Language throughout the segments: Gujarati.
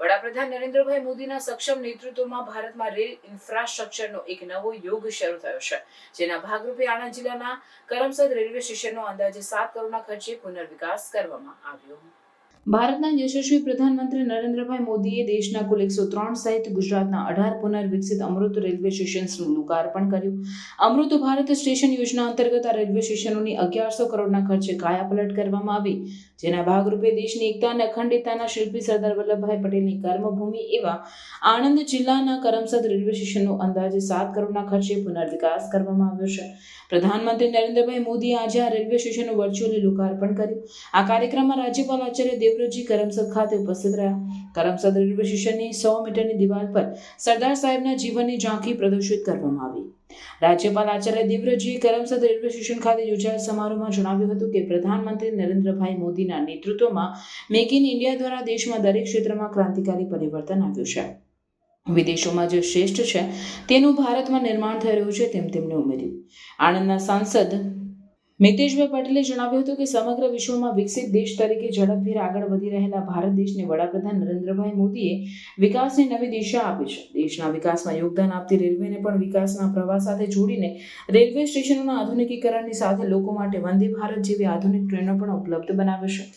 વડાપ્રધાન નરેન્દ્રભાઈ મોદીના સક્ષમ નેતૃત્વમાં ભારતમાં રેલ ઇન્ફ્રાસ્ટ્રક્ચરનો એક નવો યોગ શરૂ થયો છે, જેના ભાગરૂપે આણંદ જિલ્લાના કરમસદ રેલવે સ્ટેશનનો અંદાજે સાત કરોડના ખર્ચે પુનર્વિકાસ કરવામાં આવ્યો. ભારતના યશસ્વી પ્રધાનમંત્રી નરેન્દ્રભાઈ મોદીએ દેશના કુલ એકસો ત્રણ સહિત ગુજરાતના અઢાર પુનર્વિકસિત અમૃત રેલવે સ્ટેશન્સનું લોકાર્પણ કર્યું. અમૃત ભારત સ્ટેશન યોજના અંતર્ગત આ રેલવે સ્ટેશનોની અગિયારસો કરોડના ખર્ચે કાયાપલટ કરવામાં આવી. જેના ભાગરૂપે દેશની એકતા અને અખંડિતતાના શિલ્પી સરદાર વલ્લભભાઈ પટેલની કર્મભૂમિ એવા આણંદ જિલ્લાના કરમસદ રેલવે સ્ટેશનનો અંદાજે સાત કરોડના ખર્ચે પુનર્વિકાસ કરવામાં આવ્યો છે. પ્રધાનમંત્રી નરેન્દ્રભાઈ મોદીએ આજે આ રેલવે સ્ટેશનનું વર્ચ્યુઅલી લોકાર્પણ કર્યું. આ કાર્યક્રમમાં રાજ્યપાલ આચાર્ય દેવવ્રતજી કરમસદ ખાતે ઉપસ્થિત રહ્યા. કરમસદ રેલવે સ્ટેશનની સો મીટરની દિવાલ પર સરદાર સાહેબના જીવનની ઝાંખી પ્રદર્શિત કરવામાં આવી. રાજ્યપાલ આચાર્ય દેવવ્રતજીએ કરમસદ રેલવે સ્ટેશન ખાતે યોજાયેલ સમારોહમાં જણાવ્યું હતું કે પ્રધાનમંત્રી નરેન્દ્રભાઈ મોદીના નેતૃત્વમાં મેક ઇન ઇન્ડિયા દ્વારા દેશમાં દરેક ક્ષેત્રમાં ક્રાંતિકારી પરિવર્તન આવ્યું છે. વિદેશોમાં જે શ્રેષ્ઠ છે તેનું ભારતમાં નિર્માણ થઈ રહ્યું છે તેમ તેમણે ઉમેર્યું. આણંદના સાંસદ મિતેશભાઈ પટેલે જણાવ્યું હતું કે સમગ્ર વિશ્વમાં વિકસિત દેશ તરીકે ઝડપભેર આગળ વધી રહેલા ભારત દેશને વડાપ્રધાન નરેન્દ્રભાઈ મોદીએ વિકાસની નવી દિશા આપી છે. દેશના વિકાસમાં યોગદાન આપતી રેલવેને પણ વિકાસના પ્રવાહ સાથે જોડીને રેલવે સ્ટેશનોના આધુનિકીકરણની સાથે લોકો માટે વંદે ભારત જેવી આધુનિક ટ્રેનો પણ ઉપલબ્ધ બનાવે છે.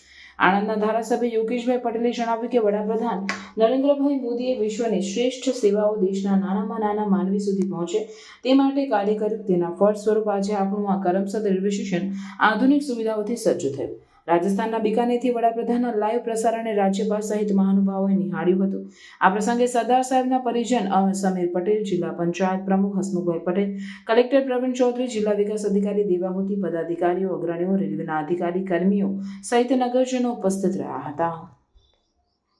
આણંદના ધારાસભ્ય યોગેશભાઈ પટેલે જણાવ્યું કે વડાપ્રધાન નરેન્દ્રભાઈ મોદીએ વિશ્વની શ્રેષ્ઠ સેવાઓ દેશના નાનામાં નાના માનવી સુધી પહોંચે તે માટે કાર્ય કર્યું. તેના ફળ સ્વરૂપ આજે આપણું આ કરમસદ રેલવે સ્ટેશન આધુનિક સુવિધાઓથી સજ્જ થયું. રાજસ્થાનના બિકાનેરથી વડાપ્રધાનના લાઈવ પ્રસારણે રાજ્યપાલ સહિત મહાનુભાવોએ નિહાળ્યું હતું આ પ્રસંગે સરદાર સાહેબના પરિજન. સમીર પટેલ, જિલ્લા પંચાયત પ્રમુખ હસમુખભાઈ પટેલ, કલેક્ટર પ્રવીણ ચૌધરી, જિલ્લા વિકાસ અધિકારી દેવાહુતિ પદાધિકારીઓ, અગ્રણીઓ, રેલવેના અધિકારી, કર્મીઓ સહિત નગરજનો ઉપસ્થિત રહ્યા હતા